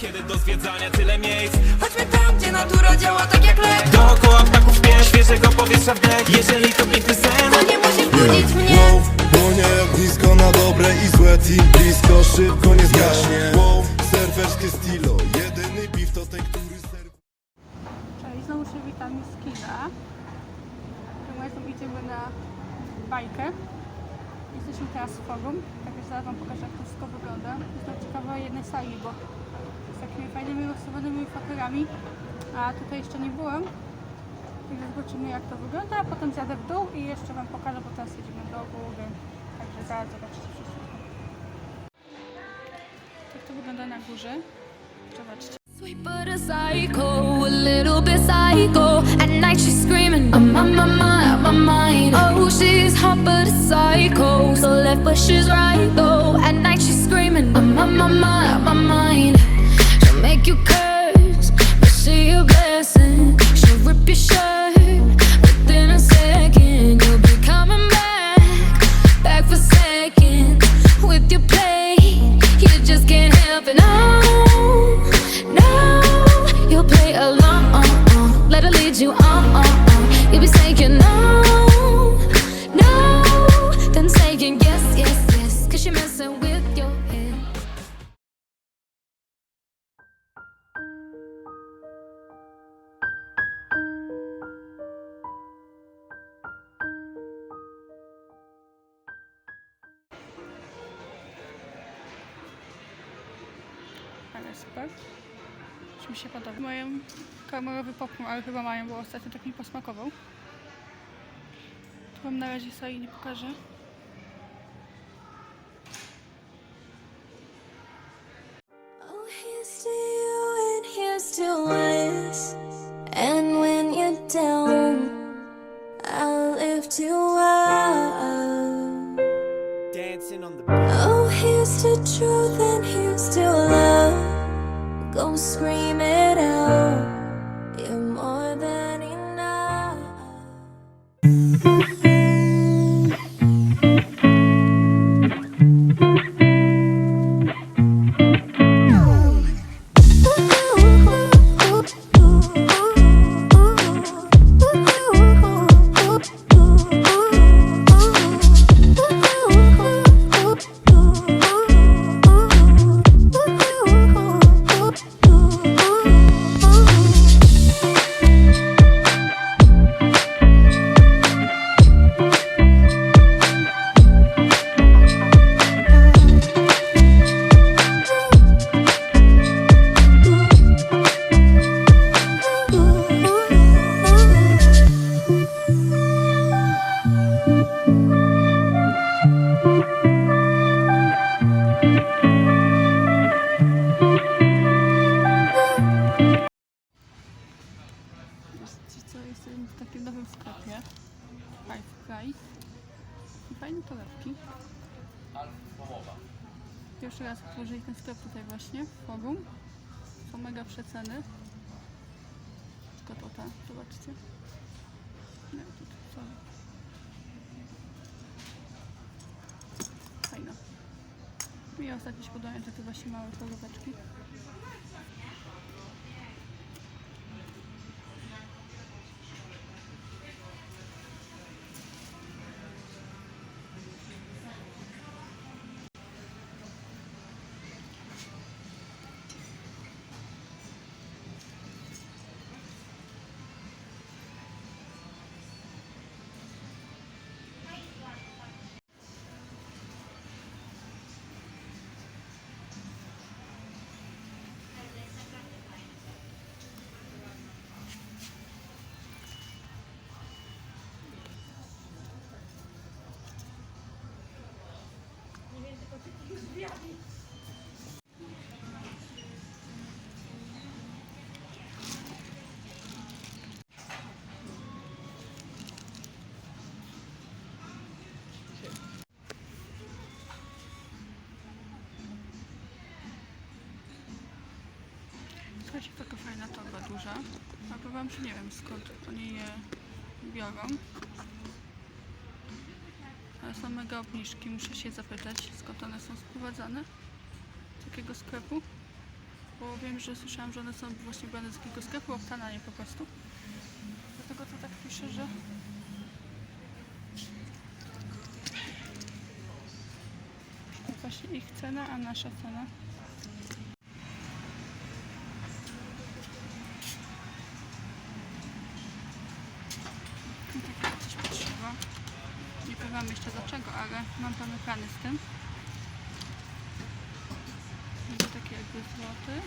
kiedy do zwiedzania tyle miejsc. Chodźmy tam, gdzie natura działa tak jak lek. Dookoła ptaków śpiew, świeżego powietrza wdech Jeżeli to piękny sen. To nie musisz budzić mnie. Wow, płonie jak blisko na dobre i złe Team. Blisko, szybko nie zgaśnie. Wow, surferskie stilo. Jedyny beef to ten, który serw... Cześć, znowu się witam z kina. Tym idziemy na bajkę. Jesteśmy teraz w forum, także zaraz Wam pokażę jak to wszystko wygląda. Jestem ciekawa jednej sali, bo takimi fajnymi rozsadzonymi fotelami, a tutaj jeszcze nie byłem. Także zobaczymy jak to wygląda, a potem zjadę w dół i jeszcze Wam pokażę, bo teraz jedziemy do góry. Także zaraz zobaczycie wszystko. Tak to wygląda na górze. Zobaczcie. Sweet but a psycho, a little bit psycho. At night she's screaming, I'm on my mind, my mind. Oh, she's hot but a psycho, so left but she's right though. At night she's screaming, I'm on my mind, my mind. You curse, a blessing. She'll rip your shirt a second. You'll be coming back, back for seconds with your play. You just can't help it. No, no, you'll play along. Uh-uh. Let her lead you on. Uh-uh. You'll be saying no, no, then saying yes, yes, yes. Cause you're messing with super. Już mi się podoba. Mają kamerowy popcorn, ale chyba mają, bo ostatnio tak mi posmakował. Tu wam na razie sali nie pokażę. Oh, here's to you and here's to us. And when you're down, I'll lift you up. Dancing on the Oh, here's to truth and here's to love. Go scream it out. Ostatnio się podobają takie właśnie małe torebeczki. Słuchajcie, taka fajna torba duża. A powiem, że nie wiem skąd oni je biorą. Ale są mega obniżki, muszę się zapytać skąd one są sprowadzane. Z jakiego sklepu. Bo wiem, że słyszałam, że one są właśnie brane z takiego sklepu Octananie po prostu. Dlatego to tak pisze, że właśnie ich cena, a nasza cena. I tak jak coś potrzeba. Nie powiem jeszcze dlaczego, ale mam plany z tym. Będzie taki jakby złoty.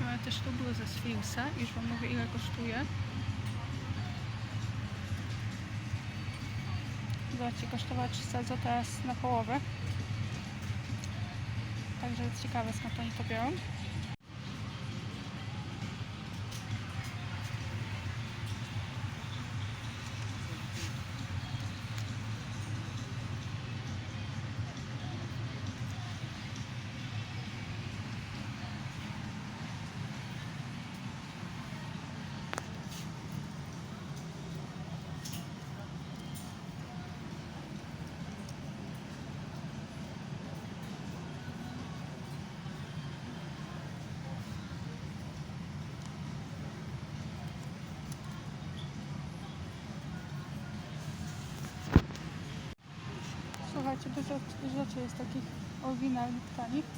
Mamy też tu bluzę z Filsa. Już Wam mówię ile kosztuje. Zobaczcie, kosztowała 300 zł teraz na połowę. Także ciekawe skąd oni to biorą. Słuchajcie, dużo rzeczy jest takich oryginalnych tanich.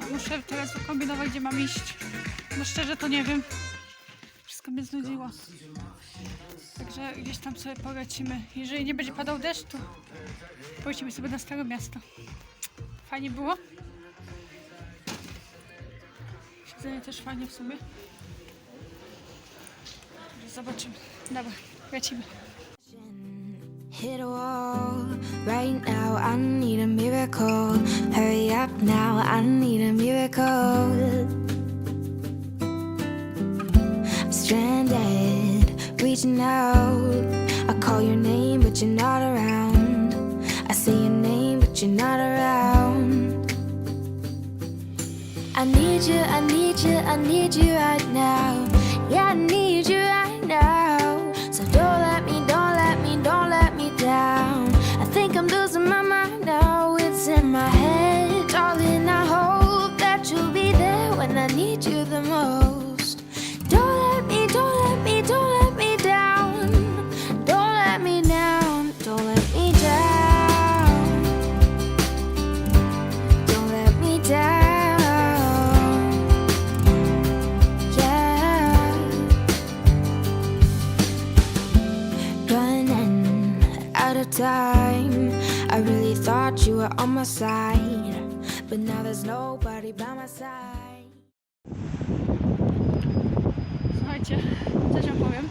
A Muszę teraz wykombinować, gdzie mam iść. No szczerze to nie wiem. Wszystko mnie znudziło. Także gdzieś tam sobie polecimy. Jeżeli nie będzie padał deszcz, to polecimy sobie na Stare Miasto. Fajnie było. Siedzenie też fajnie w sumie. Zobaczymy. Dobra, lecimy. Hit a wall right now. I need a miracle. Hurry up now. I need a miracle. I'm stranded, reaching out. I call your name, but you're not around. I say your name, but you're not around. I need you, I need you, I need you right now. Yeah, I need you right now. Time. I really thought you were on my side. But now there's nobody by my side. Słuchajcie, coś wam powiem.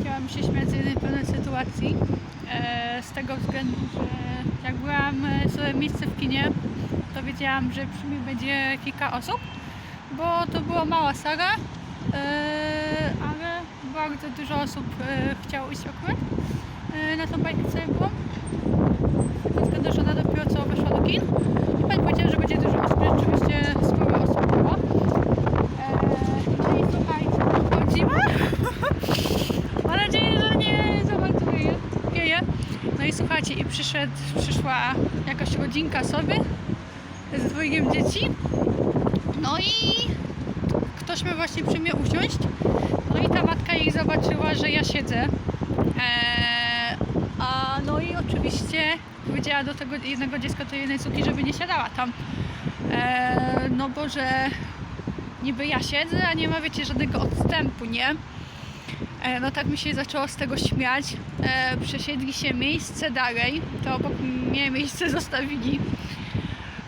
Chciałam się śmiać z jednej pewnej sytuacji. E, z tego względu, że jak byłam e, sobie miejsce w kinie, to wiedziałam, że przy mnie będzie kilka osób, bo to była mała sala, e, ale bardzo dużo osób chciało iść akurat na tą bajkę, byłam. Z tego względu, że ona dopiero co weszła do kin. I pani powiedziała, że będzie dużo osób, rzeczywiście sporo osób było. Eee, i słuchajcie, chodzimy. Mam nadzieję, że nie za bardzo wieje. wieje. No i słuchajcie, i przyszedł, przyszła jakaś rodzinka sobie z dwójkiem dzieci. No i ktoś miał właśnie przy mnie usiąść. No i ta matka jej zobaczyła, że ja siedzę. Eee, oczywiście powiedziała do tego jednego dziecka, tej jednej córki, żeby nie siadała tam. Eee, no bo że niby ja siedzę, a nie ma wiecie żadnego odstępu, nie? E, No tak mi się zaczęło z tego śmiać. E, przesiedli się miejsce dalej, to obok mnie miejsce zostawili.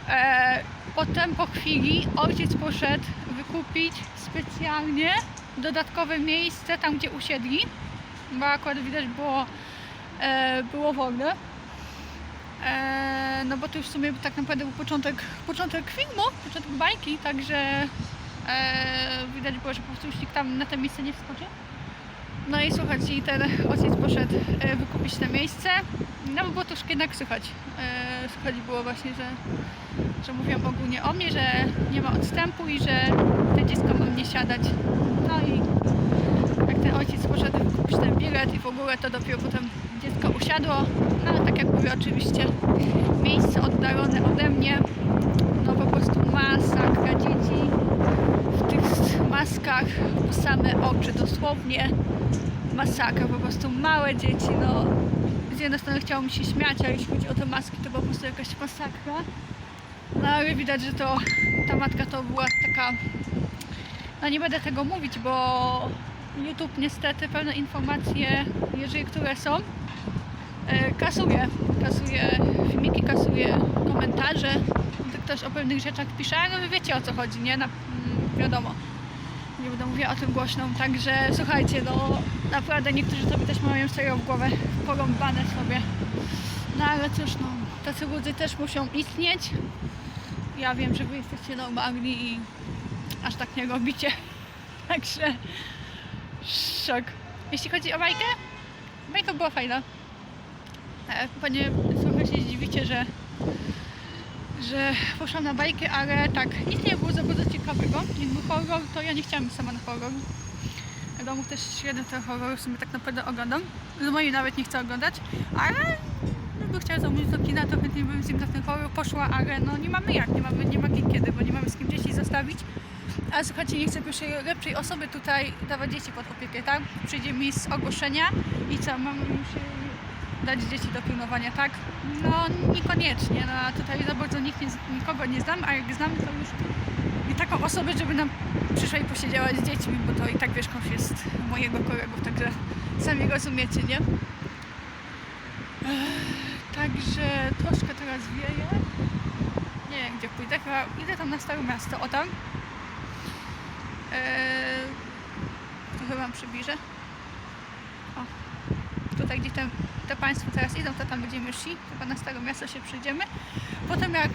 E, potem po chwili ojciec poszedł wykupić specjalnie dodatkowe miejsce tam, gdzie usiedli, bo akurat widać było, e, było wolne. E, no bo to już w sumie tak naprawdę był początek, początek filmu, początek bajki, także e, widać było, że po prostu już nikt tam na to miejsce nie wskoczy. No i słuchajcie, i ten ojciec poszedł e, wykupić te miejsce. No bo było to jednak słychać. E, słychać było właśnie, że, że mówią ogólnie o mnie, że nie ma odstępu i że to dziecko ma mnie siadać. No i jak ten ojciec poszedł wykupić ten bilet i w ogóle to dopiero potem dziecko usiadło. No ale tak jak mówię oczywiście miejsce oddalone ode mnie. No po prostu masakra dzieci w tych maskach same oczy dosłownie masakra, po prostu małe dzieci, no z jednej strony chciało mi się śmiać, a jeśli chodzi o te maski, to po prostu jakaś masakra. No ale widać, że to ta matka to była taka, no nie będę tego mówić, bo YouTube niestety pewne informacje, jeżeli które są, kasuje, kasuje filmiki, kasuje komentarze, gdy ktoś o pewnych rzeczach pisze, ale wy wiecie o co chodzi, nie? Na, mm, wiadomo nie będę mówiła o tym głośno, także słuchajcie, no naprawdę niektórzy sobie też mają serio w głowę porąbane sobie. No ale cóż, no, tacy ludzie też muszą istnieć. Ja wiem, że wy jesteście normalni i aż tak nie robicie. Także szok. Jeśli chodzi o bajkę, bajka była fajna. E, Panie trochę się zdziwicie, że że poszłam na bajkę, ale tak, nic nie było za bardzo ciekawego. Jak był horror, to ja nie chciałam sama na horror. W domu też średnio te horrory w sumie tak naprawdę oglądam. Z mojej nawet nie chcę oglądać, ale gdyby chciała zamówić do kina, to chętnie bym z nim na ten horror poszła, ale no nie mamy jak, nie mamy, nie ma kiedy, bo nie mamy z kim dzieci zostawić. A słuchajcie, nie chcę pierwszej lepszej osoby tutaj dawać dzieci pod opiekę, tak? Przyjdzie mi z ogłoszenia i co, mam już dać dzieci do pilnowania, tak? No niekoniecznie, no a tutaj za bardzo nikt nie, nikogo nie znam, a jak znam to już nie taką osobę, żeby nam przyszła i posiedziała z dziećmi, bo to i tak wierzchołów jest mojego kolegów, także sami rozumiecie, nie? Także troszkę teraz wieje. Nie wiem gdzie pójdę, chyba idę tam na Stare Miasto, o tam. Eee, trochę wam przybliżę. O, tutaj gdzie te, te Państwo teraz idą, to tam będziemy szli, chyba na Stare Miasto się przyjdziemy. Potem jak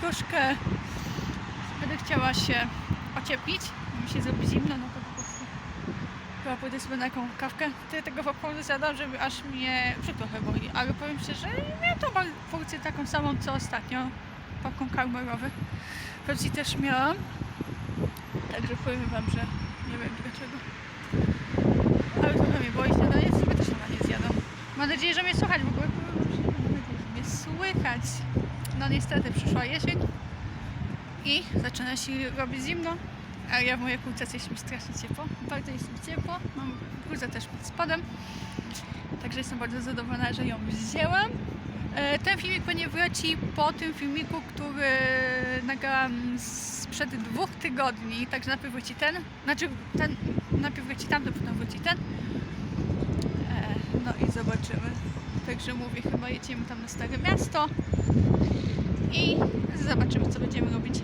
troszkę będę chciała się ocieplić, mi się zrobi zimno, no to po prostu chyba pójdę sobie na jaką kawkę. Tyle tego popcornu zjadam, żeby aż mnie trochę boli, ale powiem szczerze, miałam tą funkcję taką samą co ostatnio, popcorn karmelowy. Pepsi też miałam, także powiem Wam, że nie wiem dlaczego. Ale trochę mnie boi śniadanie, sobie też chyba nie zjadam. Mam nadzieję, że mnie słychać bo mnie słychać. No niestety przyszła jesień i zaczyna się robić zimno, a ja w mojej kółce jest mi strasznie ciepło. Bardzo jest mi ciepło. Mam bluzę też pod spodem. Także jestem bardzo zadowolona, że ją wzięłam. E, Ten filmik pewnie wróci po tym filmiku, który nagrałam sprzed dwóch tygodni. Także najpierw wróci ten, znaczy ten, najpierw wróci tamten, potem wróci ten. No i zobaczymy. Także mówię, chyba jedziemy tam na Stare Miasto i zobaczymy, co będziemy robić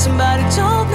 somebody told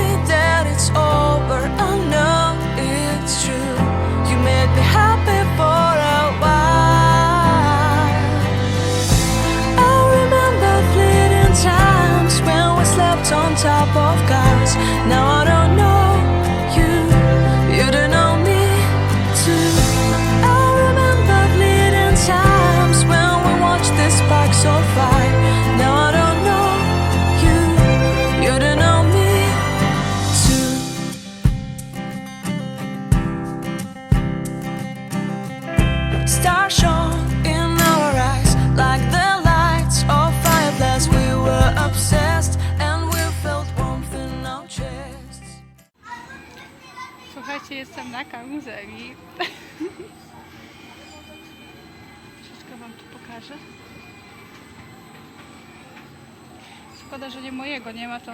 jestem na karuzeli. Troszeczkę wam tu pokażę. Szkoda, że nie mojego nie ma, to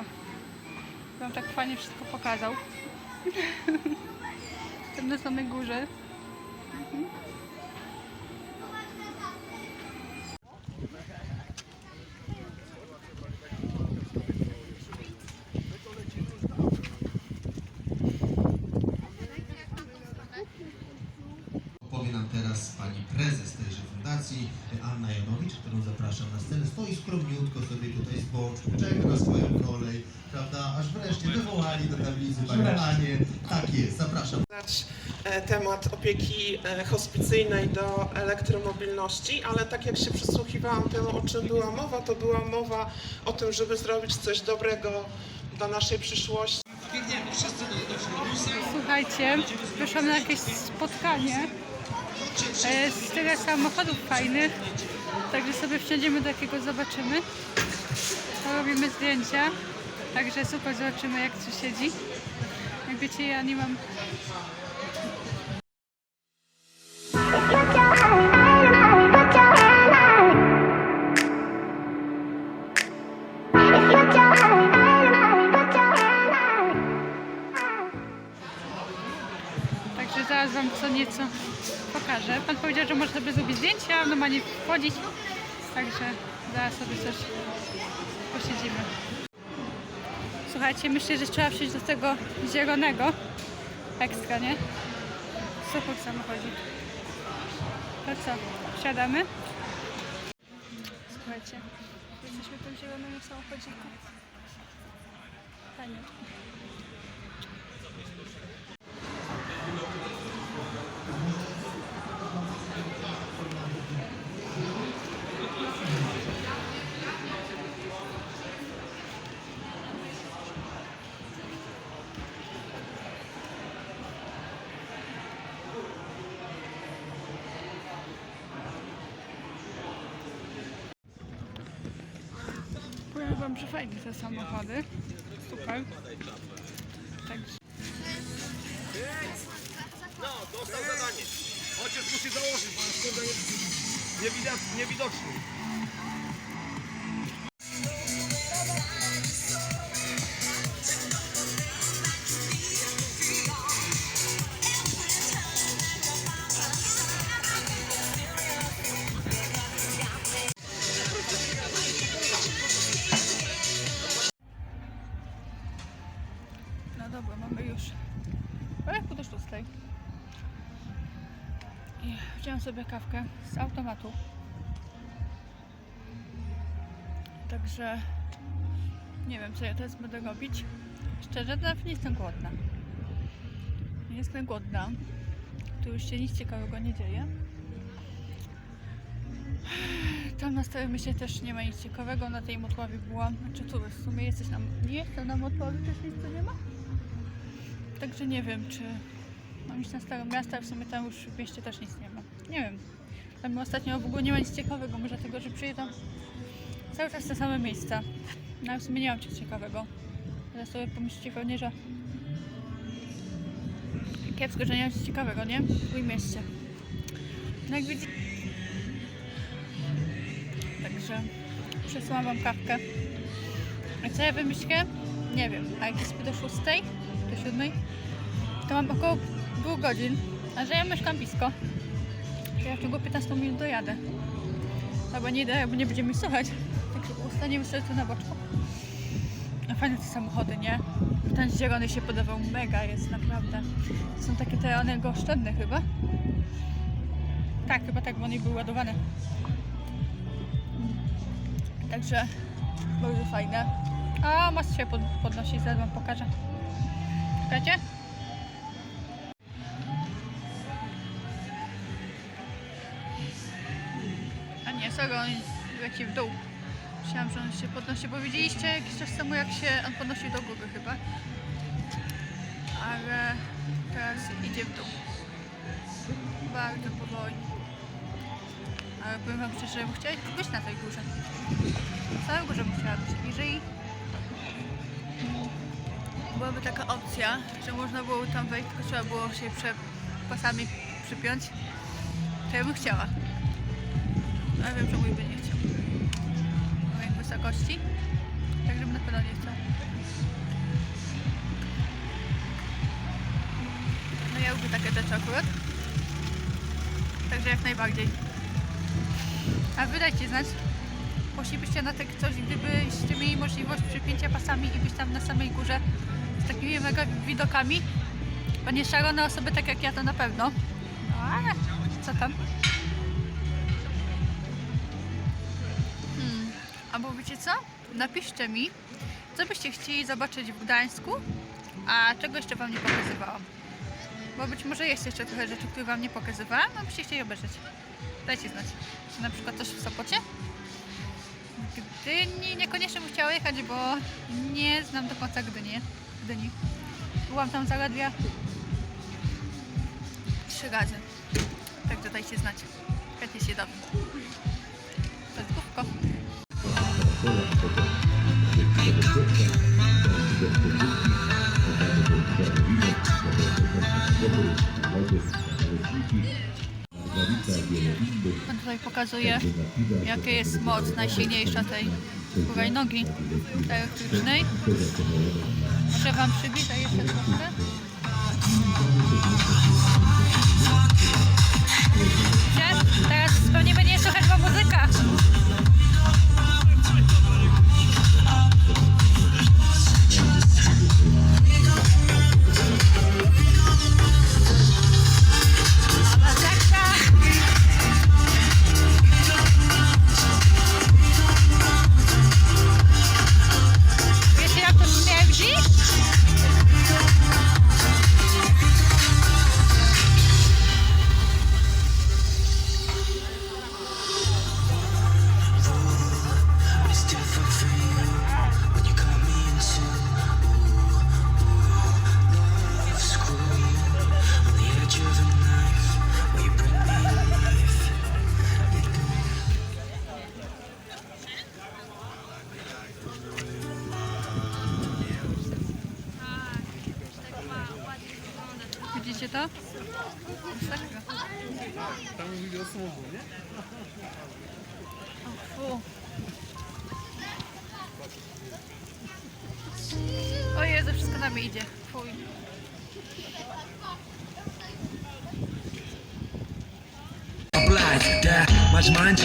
wam tak fajnie wszystko pokazał. Jestem na samej górze. Powie Anię. Tak jest, zapraszam. e, temat opieki e, hospicyjnej do elektromobilności, ale tak jak się przysłuchiwałam temu, o czym była mowa, to była mowa o tym, żeby zrobić coś dobrego dla naszej przyszłości. Słuchajcie, wyszłam na jakieś spotkanie e, z tyle samochodów fajnych, także sobie wsiądziemy do jakiegoś, zobaczymy. Robimy zdjęcia, także super, zobaczymy jak tu siedzi. Jak wiecie, ja nie mam Także zaraz Wam co nieco pokażę. Pan powiedział, że można sobie zrobić zdjęcia, normalnie wchodzić. Także zaraz sobie coś posiedzimy. Słuchajcie, myślę, że trzeba wsiąść do tego zielonego. Ekstra, nie? Super samochodzik. To co? Wsiadamy? Słuchajcie, jesteśmy w tym zielonym samochodziku. Fajnie. Powiem że te samochody. Super. Także No, dostał zadanie. Ojciec musi założyć, bo jest kurde nie- niewidocz- niewidoczny. Już prawie pół do szóstej. I wziąłem sobie kawkę z automatu. Także nie wiem, co ja teraz będę robić. Szczerze, nawet nie jestem głodna. Nie jestem głodna. Tu już się nic ciekawego nie dzieje. Tam na Starym Mieście też nie ma nic ciekawego. Na tej Motławie byłam. Znaczy tu w sumie jesteś na... Nie jestem na Motławie, też nic tu nie ma. Także nie wiem, czy mam iść na Starą Miasto, a w sumie tam już w mieście też nic nie ma. Nie wiem. Tam ostatnio w ogóle nie ma nic ciekawego, może dlatego, że przyjeżdżam cały czas te same miejsca. No w sumie nie mam nic ciekawego. Teraz sobie pomyślcie pewnie, że kiepsko, że nie mam nic ciekawego, nie? W moim mieście. No jak widzicie... Także przesyłam wam kawkę. A co ja wymyślę? Nie wiem. A jak jest do 6, 7, to mam około 2 godzin. A że ja mieszkam blisko, to ja w ciągu 15 minut dojadę. Albo nie idę, bo nie będziemy mi słuchać. Także ustaniemy sobie tu na boczku. A fajne te samochody, nie? Ten zielony się podawał mega, jest naprawdę. Są takie te energooszczędne chyba. Tak, chyba tak, bo one były ładowane. Także bardzo fajne. A most się pod, zaraz wam pokażę. Czekajcie. A nie, sorry, on leci w dół. Myślałam, że on się podnosi, bo widzieliście jakiś czas temu jak się on podnosił do góry chyba. Ale teraz idzie w dół. Bardzo powoli. Ale powiem wam szczerze, że bym chciała być na tej górze. Na samej górze bym chciała być. Bliżej byłaby taka opcja, że można było tam wejść, tylko trzeba było się prze, pasami przypiąć, to ja bym chciała. Ale wiem, że mój by nie chciał. Moich wysokości. Także bym na pewno nie chciał. No ja lubię takie rzeczy akurat. Także jak najbardziej. A wy dajcie znać. Poszlibyście na tak coś, gdybyście mieli możliwość przypięcia pasami i być tam na samej górze z takimi mega widokami. Bo nie szalone osoby tak jak ja to na pewno. No ale co tam? Hmm. Albo wiecie co? Napiszcie mi, co byście chcieli zobaczyć w Gdańsku, a czego jeszcze wam nie pokazywałam. Bo być może jest jeszcze trochę rzeczy, które wam nie pokazywałam, a byście chcieli obejrzeć. Dajcie znać. Czy na przykład coś w Sopocie? Gdyni niekoniecznie bym chciała jechać, bo nie znam do końca Gdyni. Gdyni. Byłam tam zaledwie trzy razy. Także dajcie znać. Chętnie się jest główko. On tutaj pokazuje, jaka jest moc najsilniejsza tej hulajnogi elektrycznej. Muszę Wam przybliżę jeszcze troszkę.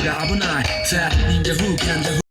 job or not. Fat ninja who can